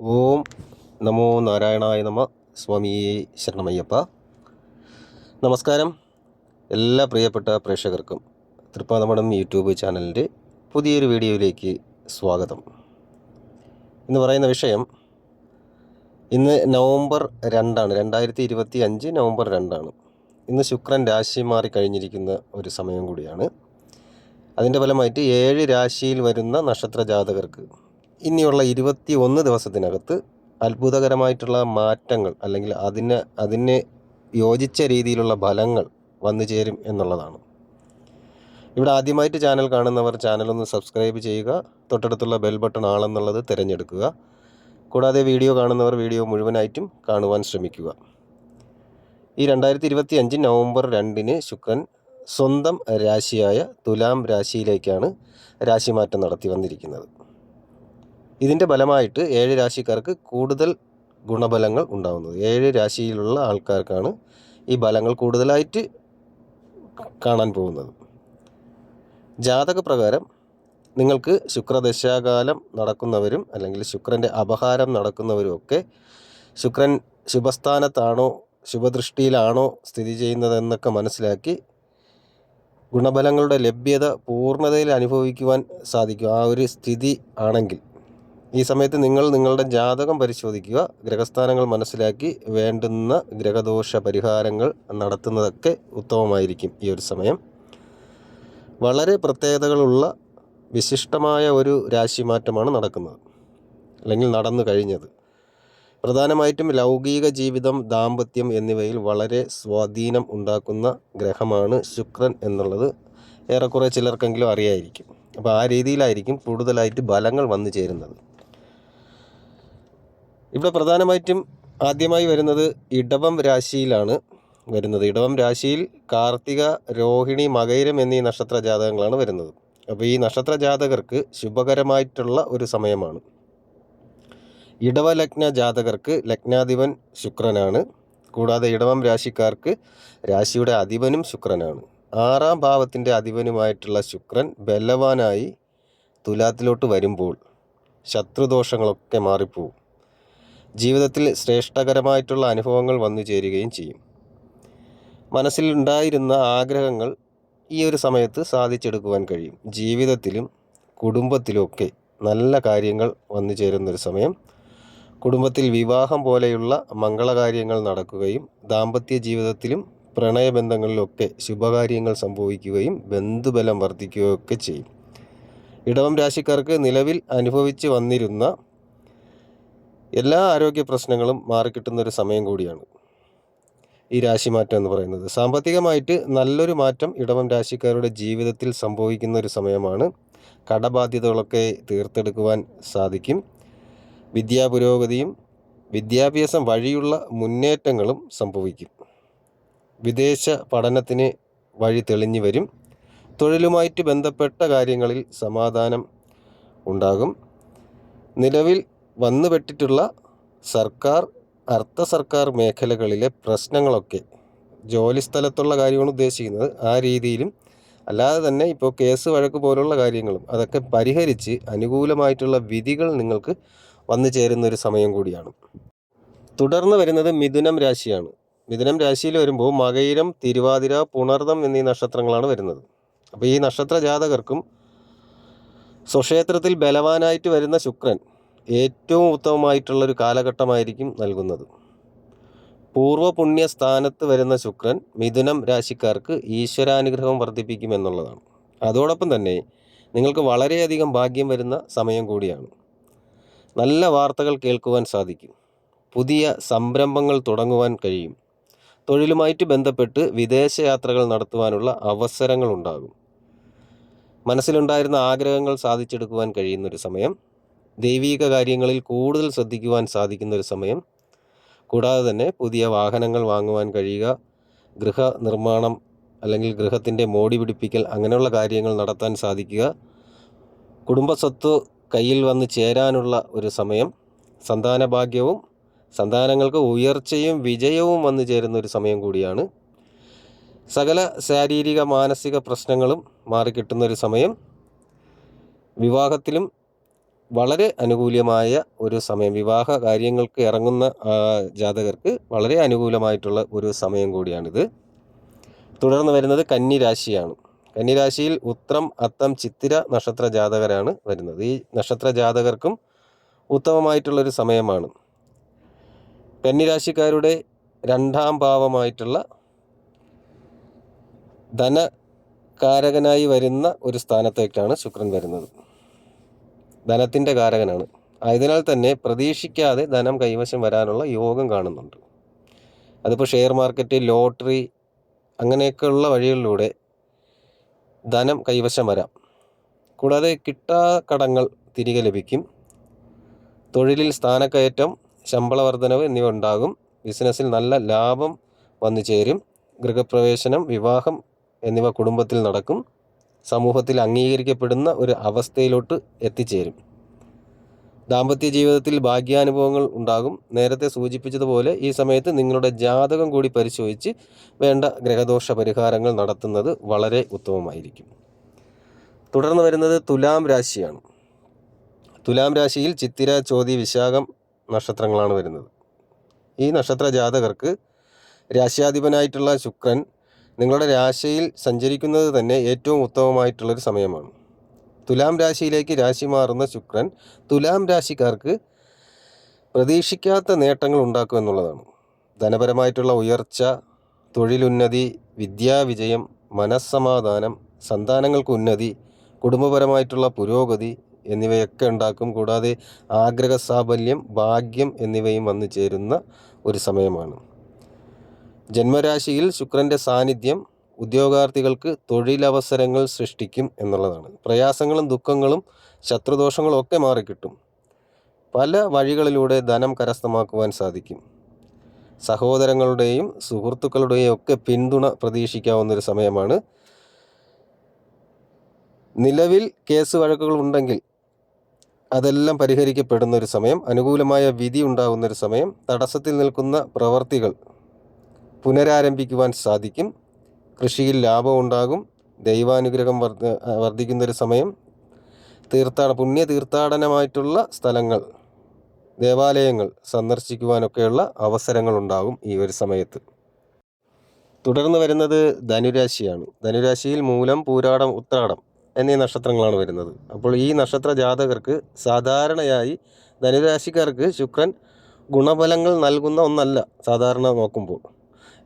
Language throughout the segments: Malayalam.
ഓം നമോ നാരായണായ നമ. സ്വാമിയെ ശരണമയ്യപ്പ. നമസ്കാരം എല്ലാ പ്രിയപ്പെട്ട പ്രേക്ഷകർക്കും. തൃപ്പാതമഠം യൂട്യൂബ് ചാനലിന്റെ പുതിയൊരു വീഡിയോയിലേക്ക് സ്വാഗതം. ഇന്ന് പറയുന്ന വിഷയം ഇന്ന് നവംബർ രണ്ടാണ്. രണ്ടായിരത്തി ഇരുപത്തി അഞ്ച് നവംബർ രണ്ടാണ്. ഇന്ന് ശുക്രൻ രാശി മാറി കഴിഞ്ഞിരിക്കുന്ന ഒരു സമയം കൂടിയാണ്. അതിന്റെ ഫലമായിട്ട് ഏഴ് രാശിയിൽ വരുന്ന നക്ഷത്ര ജാതകർക്ക് ഇനിയുള്ള ഇരുപത്തി ഒന്ന് ദിവസത്തിനകത്ത് അത്ഭുതകരമായിട്ടുള്ള മാറ്റങ്ങൾ അല്ലെങ്കിൽ അതിന് അതിന് യോജിച്ച രീതിയിലുള്ള ഫലങ്ങൾ വന്നു ചേരും എന്നുള്ളതാണ്. ഇവിടെ ആദ്യമായിട്ട് ചാനൽ കാണുന്നവർ ചാനൽ ഒന്ന് സബ്സ്ക്രൈബ് ചെയ്യുക തൊട്ടടുത്തുള്ള ബെൽ ബട്ടൺ ആണെന്നുള്ളത് തിരഞ്ഞെടുക്കുക. കൂടാതെ വീഡിയോ കാണുന്നവർ വീഡിയോ മുഴുവനായിട്ടും കാണുവാൻ ശ്രമിക്കുക. ഈ രണ്ടായിരത്തി ഇരുപത്തി അഞ്ച് നവംബർ രണ്ടിന് ശുക്രൻ സ്വന്തം രാശിയായ തുലാം രാശിയിലേക്കാണ് രാശിമാറ്റം നടത്തി വന്നിരിക്കുന്നത്. ഇതിന്റെ ഫലമായിട്ട് ഏഴ് രാശിക്കാർക്ക് കൂടുതൽ ഗുണഫലങ്ങൾ ഉണ്ടാകുന്നത് ഏഴ് രാശിയിലുള്ള ആൾക്കാർക്കാണ് ഈ ഫലങ്ങൾ കൂടുതലായിട്ട് കാണാൻ പോകുന്നത്. ജാതക പ്രകാരം നിങ്ങൾക്ക് ശുക്രദശാകാലം നടക്കുന്നവരും അല്ലെങ്കിൽ ശുക്രന്റെ അപഹാരം നടക്കുന്നവരും ഒക്കെ ശുക്രൻ ശുഭസ്ഥാനത്താണോ ശുഭദൃഷ്ടിയിലാണോ സ്ഥിതി ചെയ്യുന്നതെന്നൊക്കെ മനസ്സിലാക്കി ഗുണഫലങ്ങളുടെ ലഭ്യത പൂർണതയിൽ അനുഭവിക്കുവാൻ സാധിക്കും. ആ ഒരു സ്ഥിതി ആണെങ്കിൽ ഈ സമയത്ത് നിങ്ങൾ നിങ്ങളുടെ ജാതകം പരിശോധിക്കുക ഗ്രഹസ്ഥാനങ്ങൾ മനസ്സിലാക്കി വേണ്ടുന്ന ഗ്രഹദോഷ പരിഹാരങ്ങൾ നടത്തുന്നതൊക്കെ ഉത്തമമായിരിക്കും ഈ ഒരു സമയം. വളരെ പ്രത്യേകതകളുള്ള വിശിഷ്ടമായ ഒരു രാശിമാറ്റമാണ് നടക്കുന്നത് അല്ലെങ്കിൽ നടന്നു കഴിഞ്ഞത്. പ്രധാനമായിട്ടും ലൗകിക ജീവിതം ദാമ്പത്യം എന്നിവയിൽ വളരെ സ്വാധീനം ഉണ്ടാക്കുന്ന ഗ്രഹമാണ് ശുക്രൻ എന്നുള്ളത് ഏറെക്കുറെ ചിലർക്കെങ്കിലും അറിയായിരിക്കും. അപ്പോൾ ആ രീതിയിലായിരിക്കും കൂടുതലായിട്ട് ബലങ്ങൾ വന്നു ചേരുന്നത്. ഇവിടെ പ്രധാനമായിട്ടും ആദ്യമായി വരുന്നത് ഇടവം രാശിയിലാണ് വരുന്നത്. ഇടവം രാശിയിൽ കാർത്തിക രോഹിണി മകൈരം എന്നീ നക്ഷത്ര ജാതകങ്ങളാണ് വരുന്നത്. അപ്പോൾ ഈ നക്ഷത്ര ജാതകർക്ക് ശുഭകരമായിട്ടുള്ള ഒരു സമയമാണ്. ഇടവലഗ്ന ജാതകർക്ക് ലഗ്നാധിപൻ ശുക്രനാണ്. കൂടാതെ ഇടവം രാശിക്കാർക്ക് രാശിയുടെ അധിപനും ശുക്രനാണ്. ആറാം ഭാവത്തിന്റെ അധിപനുമായിട്ടുള്ള ശുക്രൻ ബലവാനായി തുലാത്തിലോട്ട് വരുമ്പോൾ ശത്രുദോഷങ്ങളൊക്കെ മാറിപ്പോവും. ജീവിതത്തിൽ ശ്രേഷ്ഠകരമായിട്ടുള്ള അനുഭവങ്ങൾ വന്നു ചേരുകയും ചെയ്യും. മനസ്സിലുണ്ടായിരുന്ന ആഗ്രഹങ്ങൾ ഈ ഒരു സമയത്ത് സാധിച്ചെടുക്കുവാൻ കഴിയും. ജീവിതത്തിലും കുടുംബത്തിലുമൊക്കെ നല്ല കാര്യങ്ങൾ വന്നു ചേരുന്നൊരു സമയം. കുടുംബത്തിൽ വിവാഹം പോലെയുള്ള മംഗളകാര്യങ്ങൾ നടക്കുകയും ദാമ്പത്യ ജീവിതത്തിലും പ്രണയബന്ധങ്ങളിലൊക്കെ ശുഭകാര്യങ്ങൾ സംഭവിക്കുകയും ബന്ധുബലം വർദ്ധിക്കുകയൊക്കെ ചെയ്യും. ഇടവം രാശിക്കാർക്ക് നിലവിൽ അനുഭവിച്ച് വന്നിരുന്ന എല്ലാ ആരോഗ്യ പ്രശ്നങ്ങളും മാറിക്കിട്ടുന്ന ഒരു സമയം കൂടിയാണ് ഈ രാശി മാറ്റം എന്ന് പറയുന്നത്. സാമ്പത്തികമായിട്ട് നല്ലൊരു മാറ്റം ഇടവം രാശിക്കാരുടെ ജീവിതത്തിൽ സംഭവിക്കുന്ന ഒരു സമയമാണ്. കടബാധ്യതകളൊക്കെ തീർത്തെടുക്കുവാൻ സാധിക്കും. വിദ്യാപുരോഗതിയും വിദ്യാഭ്യാസം വഴിയുള്ള മുന്നേറ്റങ്ങളും സംഭവിക്കും. വിദേശ പഠനത്തിന് വഴി തെളിഞ്ഞു വരും. തൊഴിലുമായിട്ട് ബന്ധപ്പെട്ട കാര്യങ്ങളിൽ സമാധാനം ഉണ്ടാകും. നിലവിൽ വന്നുപെട്ടിട്ടുള്ള സർക്കാർ അർദ്ധ സർക്കാർ മേഖലകളിലെ പ്രശ്നങ്ങളൊക്കെ ജോലി സ്ഥലത്തുള്ള കാര്യമാണ് ഉദ്ദേശിക്കുന്നത്. ആ രീതിയിലും അല്ലാതെ തന്നെ ഇപ്പോൾ കേസ് വഴക്ക് പോലുള്ള കാര്യങ്ങളും അതൊക്കെ പരിഹരിച്ച് അനുകൂലമായിട്ടുള്ള വിധികൾ നിങ്ങൾക്ക് വന്നു ചേരുന്ന ഒരു സമയം കൂടിയാണ്. തുടർന്ന് വരുന്നത് മിഥുനം രാശിയാണ്. മിഥുനം രാശിയിൽ വരുമ്പോൾ മകയിരം തിരുവാതിര പുണർദം എന്നീ നക്ഷത്രങ്ങളാണ് വരുന്നത്. അപ്പോൾ ഈ നക്ഷത്ര ജാതകർക്കും സ്വക്ഷേത്രത്തിൽ ബലവാനായിട്ട് വരുന്ന ശുക്രൻ ഏറ്റവും ഉത്തമമായിട്ടുള്ളൊരു കാലഘട്ടമായിരിക്കും നൽകുന്നത്. പൂർവപുണ്യ സ്ഥാനത്ത് വരുന്ന ശുക്രൻ മിഥുനം രാശിക്കാർക്ക് ഈശ്വരാനുഗ്രഹം വർദ്ധിപ്പിക്കുമെന്നുള്ളതാണ്. അതോടൊപ്പം തന്നെ നിങ്ങൾക്ക് വളരെയധികം ഭാഗ്യം വരുന്ന സമയം കൂടിയാണ്. നല്ല വാർത്തകൾ കേൾക്കുവാൻ സാധിക്കും. പുതിയ സംരംഭങ്ങൾ തുടങ്ങുവാൻ കഴിയും. തൊഴിലുമായിട്ട് ബന്ധപ്പെട്ട് വിദേശയാത്രകൾ നടത്തുവാനുള്ള അവസരങ്ങൾ ഉണ്ടാകും മനസ്സിലുണ്ടായിരുന്ന ആഗ്രഹങ്ങൾ സാധിച്ചെടുക്കുവാൻ കഴിയുന്നൊരു സമയം. ദൈവീക കാര്യങ്ങളിൽ കൂടുതൽ ശ്രദ്ധിക്കുവാൻ സാധിക്കുന്ന ഒരു സമയം. കൂടാതെ തന്നെ പുതിയ വാഹനങ്ങൾ വാങ്ങുവാൻ കഴിയുക ഗൃഹ നിർമ്മാണം അല്ലെങ്കിൽ ഗൃഹത്തിന്റെ മോടി പിടിപ്പിക്കൽ അങ്ങനെയുള്ള കാര്യങ്ങൾ നടത്താൻ സാധിക്കുക. കുടുംബസ്വത്ത് കയ്യിൽ വന്ന് ചേരാനുള്ള ഒരു സമയം സന്താന ഭാഗ്യവും സന്താനങ്ങൾക്ക് ഉയർച്ചയും വിജയവും വന്നു ചേരുന്ന ഒരു സമയം കൂടിയാണ്. സകല ശാരീരിക മാനസിക പ്രശ്നങ്ങളും മാറിക്കിട്ടുന്ന ഒരു സമയം. വിവാഹത്തിലും വളരെ അനുകൂലമായ ഒരു സമയം വിവാഹ കാര്യങ്ങൾക്ക് ഇറങ്ങുന്ന ജാതകർക്ക് വളരെ അനുകൂലമായിട്ടുള്ള ഒരു സമയം കൂടിയാണിത്. തുടർന്ന് വരുന്നത് കന്നിരാശിയാണ്. കന്നിരാശിയിൽ കന്നി രാശിയിൽ ഉത്രം അത്തം ചിത്തിര നക്ഷത്ര ജാതകരാണ് വരുന്നത്. ഈ നക്ഷത്ര ജാതകർക്കും ഉത്തമമായിട്ടുള്ളൊരു സമയമാണ്. കന്നിരാശിക്കാരുടെ രണ്ടാം ഭാവമായിട്ടുള്ള ധനകാരകനായി വരുന്ന ഒരു സ്ഥാനത്തേക്കാണ് ശുക്രൻ വരുന്നത്. ധനത്തിന്റെ കാരകനാണ്. ആയതിനാൽ തന്നെ പ്രതീക്ഷിക്കാതെ ധനം കൈവശം വരാനുള്ള യോഗം കാണുന്നുണ്ട്. അതിപ്പോൾ ഷെയർ മാർക്കറ്റ് ലോട്ടറി അങ്ങനെയൊക്കെയുള്ള വഴികളിലൂടെ ധനം കൈവശം വരാം. കൂടാതെ കിട്ടാ കടങ്ങൾ തിരികെ ലഭിക്കും. തൊഴിലിൽ സ്ഥാനക്കയറ്റം ശമ്പള വർധനവ് എന്നിവ ഉണ്ടാകും. ബിസിനസ്സിൽ നല്ല ലാഭം വന്നു ചേരും ഗൃഹപ്രവേശനം വിവാഹം എന്നിവ കുടുംബത്തിൽ നടക്കും. സമൂഹത്തിൽ അംഗീകരിക്കപ്പെടുന്ന ഒരു അവസ്ഥയിലോട്ട് എത്തിച്ചേരും. ദാമ്പത്യ ജീവിതത്തിൽ ഭാഗ്യാനുഭവങ്ങൾ ഉണ്ടാകും. നേരത്തെ സൂചിപ്പിച്ചതുപോലെ ഈ സമയത്ത് നിങ്ങളുടെ ജാതകം കൂടി പരിശോധിച്ച് വേണ്ട ഗ്രഹദോഷ പരിഹാരങ്ങൾ നടത്തുന്നത് വളരെ ഉത്തമമായിരിക്കും. തുടർന്ന് വരുന്നത് തുലാം രാശിയാണ്. തുലാം രാശിയിൽ ചിത്തിര ചോതി വിശാഖം നക്ഷത്രങ്ങളാണ് വരുന്നത്. ഈ നക്ഷത്ര ജാതകർക്ക് രാശ്യാധിപനായിട്ടുള്ള ശുക്രൻ നിങ്ങളുടെ രാശിയിൽ സഞ്ചരിക്കുന്നത് തന്നെ ഏറ്റവും ഉത്തമമായിട്ടുള്ളൊരു സമയമാണ്. തുലാം രാശിയിലേക്ക് രാശി മാറുന്ന ശുക്രൻ തുലാം രാശിക്കാർക്ക് പ്രതീക്ഷിക്കാത്ത നേട്ടങ്ങൾ ഉണ്ടാക്കും എന്നുള്ളതാണ്. ധനപരമായിട്ടുള്ള ഉയർച്ച തൊഴിലുന്നതി വിദ്യാവിജയം മനസ്സമാധാനം സന്താനങ്ങൾക്ക് ഉന്നതി കുടുംബപരമായിട്ടുള്ള പുരോഗതി എന്നിവയൊക്കെ ഉണ്ടാക്കും. കൂടാതെ ആഗ്രഹ സാഫല്യം ഭാഗ്യം എന്നിവയും വന്നു ചേരുന്ന ഒരു സമയമാണ്. ജന്മരാശിയിൽ ശുക്രന്റെ സാന്നിധ്യം ഉദ്യോഗാർത്ഥികൾക്ക് തൊഴിലവസരങ്ങൾ സൃഷ്ടിക്കും എന്നുള്ളതാണ്. പ്രയാസങ്ങളും ദുഃഖങ്ങളും ശത്രുദോഷങ്ങളും ഒക്കെ മാറിക്കിട്ടും. പല വഴികളിലൂടെ ധനം കരസ്ഥമാക്കുവാൻ സാധിക്കും. സഹോദരങ്ങളുടെയും സുഹൃത്തുക്കളുടെയും ഒക്കെ പിന്തുണ പ്രതീക്ഷിക്കാവുന്ന ഒരു സമയമാണ്. നിലവിൽ കേസ് വഴക്കുകൾ ഉണ്ടെങ്കിൽ അതെല്ലാം പരിഹരിക്കപ്പെടുന്ന ഒരു സമയം അനുകൂലമായ വിധി ഉണ്ടാകുന്ന ഒരു സമയം തടസ്സത്തിൽ നിൽക്കുന്ന പ്രവർത്തികൾ പുനരാരംഭിക്കുവാൻ സാധിക്കും. കൃഷിയിൽ ലാഭം ഉണ്ടാകും. ദൈവാനുഗ്രഹം വർദ്ധ വർദ്ധിക്കുന്ന ഒരു സമയം. തീർത്ഥാടന പുണ്യ തീർത്ഥാടനമായിട്ടുള്ള സ്ഥലങ്ങൾ ദേവാലയങ്ങൾ സന്ദർശിക്കുവാനൊക്കെയുള്ള അവസരങ്ങൾ ഉണ്ടാകും ഈ ഒരു സമയത്ത്. തുടർന്ന് വരുന്നത് ധനുരാശിയാണ്. ധനുരാശിയിൽ മൂലം പൂരാടം ഉത്രാടം എന്നീ നക്ഷത്രങ്ങളാണ് വരുന്നത്. അപ്പോൾ ഈ നക്ഷത്ര ജാതകർക്ക് സാധാരണയായി ധനുരാശിക്കാർക്ക് ശുക്രൻ ഗുണഫലങ്ങൾ നൽകുന്ന ഒന്നല്ല സാധാരണ നോക്കുമ്പോൾ.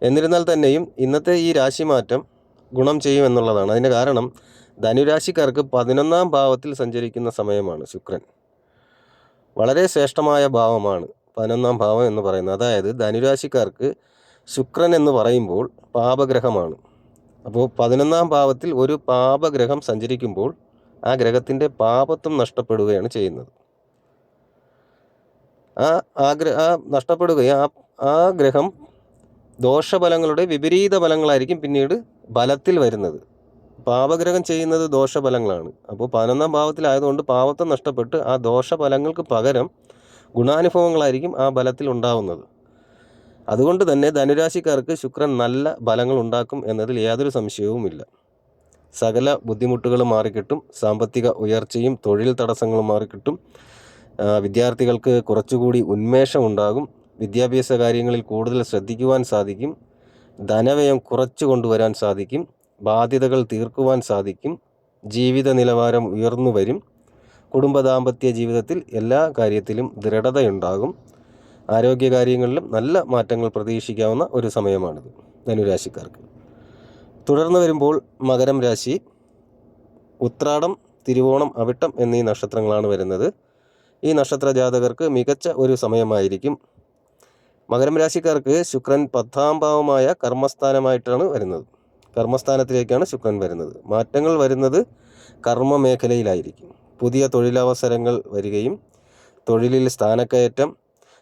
എന്നിരുന്നാൽ തന്നെയും ഇന്നത്തെ ഈ രാശിമാറ്റം ഗുണം ചെയ്യുമെന്നുള്ളതാണ്. അതിന്റെ കാരണം ധനുരാശിക്കാർക്ക് പതിനൊന്നാം ഭാവത്തിൽ സഞ്ചരിക്കുന്ന സമയമാണ് ശുക്രൻ. വളരെ ശ്രേഷ്ഠമായ ഭാവമാണ് പതിനൊന്നാം ഭാവം എന്ന് പറയുന്നത്. അതായത് ധനുരാശിക്കാർക്ക് ശുക്രൻ എന്ന് പറയുമ്പോൾ പാപഗ്രഹമാണ്. അപ്പോൾ പതിനൊന്നാം ഭാവത്തിൽ ഒരു പാപഗ്രഹം സഞ്ചരിക്കുമ്പോൾ ആ ഗ്രഹത്തിന്റെ പാപത്വം നഷ്ടപ്പെടുകയാണ് ചെയ്യുന്നത്. ആ ആഗ്ര ആ നഷ്ടപ്പെടുകയും ആ ആ ഗ്രഹം ദോഷഫലങ്ങളുടെ വിപരീത ഫലങ്ങളായിരിക്കും പിന്നീട് ബലത്തിൽ വരുന്നത്. പാപഗ്രഹം ചെയ്യുന്നത് ദോഷഫലങ്ങളാണ്. അപ്പോൾ പതിനൊന്നാം ഭാവത്തിലായതുകൊണ്ട് പാപത്തെ നഷ്ടപ്പെട്ട് ആ ദോഷഫലങ്ങൾക്ക് പകരം ഗുണാനുഭവങ്ങളായിരിക്കും ആ ബലത്തിൽ ഉണ്ടാവുന്നത്. അതുകൊണ്ട് തന്നെ ധനുരാശിക്കാർക്ക് ശുക്രൻ നല്ല ഫലങ്ങൾ ഉണ്ടാക്കും എന്നതിൽ യാതൊരു സംശയവുമില്ല. സകല ബുദ്ധിമുട്ടുകളും മാറിക്കിട്ടും സാമ്പത്തിക ഉയർച്ചയും തൊഴിൽ തടസ്സങ്ങളും മാറിക്കിട്ടും വിദ്യാർത്ഥികൾക്ക് കുറച്ചുകൂടി ഉന്മേഷം ഉണ്ടാകും വിദ്യാഭ്യാസ കാര്യങ്ങളിൽ കൂടുതൽ ശ്രദ്ധിക്കുവാൻ സാധിക്കും. ധനവ്യയം കുറച്ചു കൊണ്ടുവരാൻ സാധിക്കും. ബാധ്യതകൾ തീർക്കുവാൻ സാധിക്കും. ജീവിത നിലവാരം ഉയർന്നു വരും. കുടുംബ ദാമ്പത്യ ജീവിതത്തിൽ എല്ലാ കാര്യത്തിലും ദൃഢതയുണ്ടാകും. ആരോഗ്യകാര്യങ്ങളിലും നല്ല മാറ്റങ്ങൾ പ്രതീക്ഷിക്കാവുന്ന ഒരു സമയമാണിത് ധനുരാശിക്കാർക്ക്. തുടർന്ന് വരുമ്പോൾ മകരം രാശി ഉത്രാടം തിരുവോണം അവിട്ടം എന്നീ നക്ഷത്രങ്ങളാണ് വരുന്നത്. ഈ നക്ഷത്ര ജാതകർക്ക് മികച്ച ഒരു സമയമായിരിക്കും. മകരം രാശിക്കാർക്ക് ശുക്രൻ പത്താം ഭാവമായ കർമ്മസ്ഥാനമായിട്ടാണ് വരുന്നത്. കർമ്മസ്ഥാനത്തിലേക്കാണ് ശുക്രൻ വരുന്നത്. മാറ്റങ്ങൾ വരുന്നത് കർമ്മ മേഖലയിലായിരിക്കും പുതിയ തൊഴിലവസരങ്ങൾ വരികയും തൊഴിലിൽ സ്ഥാനക്കയറ്റം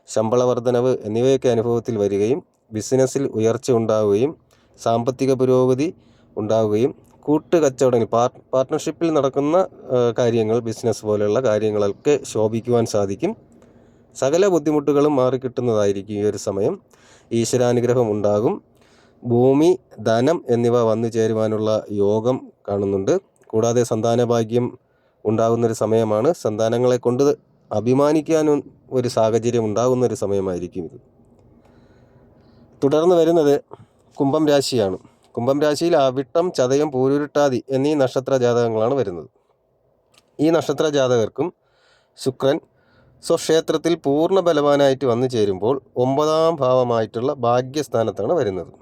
ശമ്പള വർധനവ് എന്നിവയൊക്കെ അനുഭവത്തിൽ വരികയും ബിസിനസ്സിൽ ഉയർച്ച ഉണ്ടാവുകയും സാമ്പത്തിക പുരോഗതി ഉണ്ടാവുകയും കൂട്ടുകച്ചവടങ്ങൾ പാർ പാർട്ട്ണർഷിപ്പിൽ നടക്കുന്ന കാര്യങ്ങൾ ബിസിനസ് പോലെയുള്ള കാര്യങ്ങളൊക്കെ ശോഭിക്കുവാൻ സാധിക്കും. സകല ബുദ്ധിമുട്ടുകളും മാറിക്കിട്ടുന്നതായിരിക്കും ഈ ഒരു സമയം. ഈശ്വരാനുഗ്രഹം ഉണ്ടാകും. ഭൂമി ധനം എന്നിവ വന്നു ചേരുവാനുള്ള യോഗം കാണുന്നുണ്ട്. കൂടാതെ സന്താനഭാഗ്യം ഉണ്ടാകുന്നൊരു സമയമാണ്. സന്താനങ്ങളെ കൊണ്ട് അഭിമാനിക്കാനും ഒരു സാഹചര്യം ഉണ്ടാകുന്ന ഒരു സമയമായിരിക്കും ഇത്. തുടർന്ന് വരുന്നത് കുംഭം രാശിയാണ്. കുംഭം രാശിയിൽ അവിട്ടം ചതയം പൂരുരുട്ടാതി എന്നീ നക്ഷത്ര ജാതകങ്ങളാണ് വരുന്നത്. ഈ നക്ഷത്ര ജാതകർക്കും ശുക്രൻ സ്വക്ഷേത്രത്തിൽ പൂർണ ബലവാനായിട്ട് വന്നു ചേരുമ്പോൾ ഒമ്പതാം ഭാവമായിട്ടുള്ള ഭാഗ്യസ്ഥാനത്താണ് വരുന്നത്.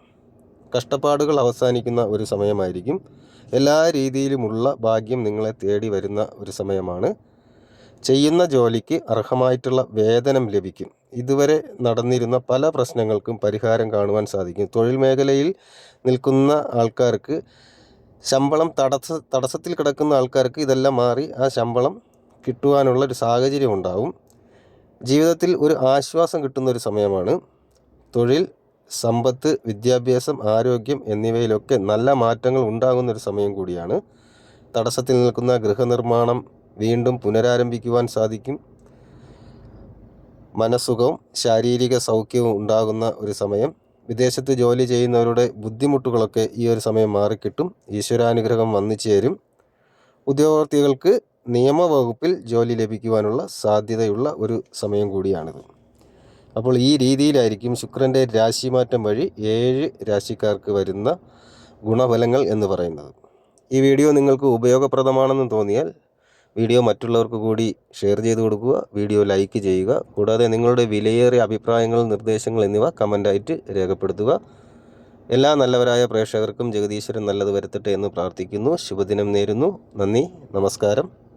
കഷ്ടപ്പാടുകൾ അവസാനിക്കുന്ന ഒരു സമയമായിരിക്കും. എല്ലാ രീതിയിലുമുള്ള ഭാഗ്യം നിങ്ങളെ തേടി വരുന്ന ഒരു സമയമാണ്. ചെയ്യുന്ന ജോലിക്ക് അർഹമായിട്ടുള്ള വേതനം ലഭിക്കും. ഇതുവരെ നടന്നിരുന്ന പല പ്രശ്നങ്ങൾക്കും പരിഹാരം കാണുവാൻ സാധിക്കും. തൊഴിൽ മേഖലയിൽ നിൽക്കുന്ന ആൾക്കാർക്ക് ശമ്പളം തടസ്സ തടസ്സത്തിൽ കിടക്കുന്ന ആൾക്കാർക്ക് ഇതെല്ലാം മാറി ആ ശമ്പളം കിട്ടുവാനുള്ള ഒരു സാഹചര്യം ഉണ്ടാവും. ജീവിതത്തിൽ ഒരു ആശ്വാസം കിട്ടുന്ന ഒരു സമയമാണ്. തൊഴിൽ സമ്പത്ത് വിദ്യാഭ്യാസം ആരോഗ്യം എന്നിവയിലൊക്കെ നല്ല മാറ്റങ്ങൾ ഉണ്ടാകുന്ന ഒരു സമയം കൂടിയാണ്. തടസ്സത്തിൽ നിൽക്കുന്ന ഗൃഹനിർമ്മാണം വീണ്ടും പുനരാരംഭിക്കുവാൻ സാധിക്കും. മനസ്സുഖവും ശാരീരിക സൗഖ്യവും ഉണ്ടാകുന്ന ഒരു സമയം. വിദേശത്ത് ജോലി ചെയ്യുന്നവരുടെ ബുദ്ധിമുട്ടുകളൊക്കെ ഈ ഒരു സമയം മാറിക്കിട്ടും. ഈശ്വരാനുഗ്രഹം വന്നു ചേരും. ഉദ്യോഗാർത്ഥികൾക്ക് നിയമവകുപ്പിൽ ജോലി ലഭിക്കുവാനുള്ള സാധ്യതയുള്ള ഒരു സമയം കൂടിയാണിത്. അപ്പോൾ ഈ രീതിയിലായിരിക്കും ശുക്രന്റെ രാശിമാറ്റം വഴി ഏഴ് രാശിക്കാർക്ക് വരുന്ന ഗുണഫലങ്ങൾ എന്ന് പറയുന്നത്. ഈ വീഡിയോ നിങ്ങൾക്ക് ഉപയോഗപ്രദമാണെന്ന് തോന്നിയാൽ വീഡിയോ മറ്റുള്ളവർക്ക് കൂടി ഷെയർ ചെയ്ത് കൊടുക്കുക വീഡിയോ ലൈക്ക് ചെയ്യുക കൂടാതെ നിങ്ങളുടെ വിലയേറിയ അഭിപ്രായങ്ങൾ നിർദ്ദേശങ്ങൾ എന്നിവ കമന്റായിട്ട് രേഖപ്പെടുത്തുക. എല്ലാ നല്ലവരായ പ്രേക്ഷകർക്കും ജഗദീശ്വരൻ നല്ലത് വരുത്തട്ടെ എന്ന് പ്രാർത്ഥിക്കുന്നു. ശുഭദിനം നേരുന്നു. നന്ദി. നമസ്കാരം.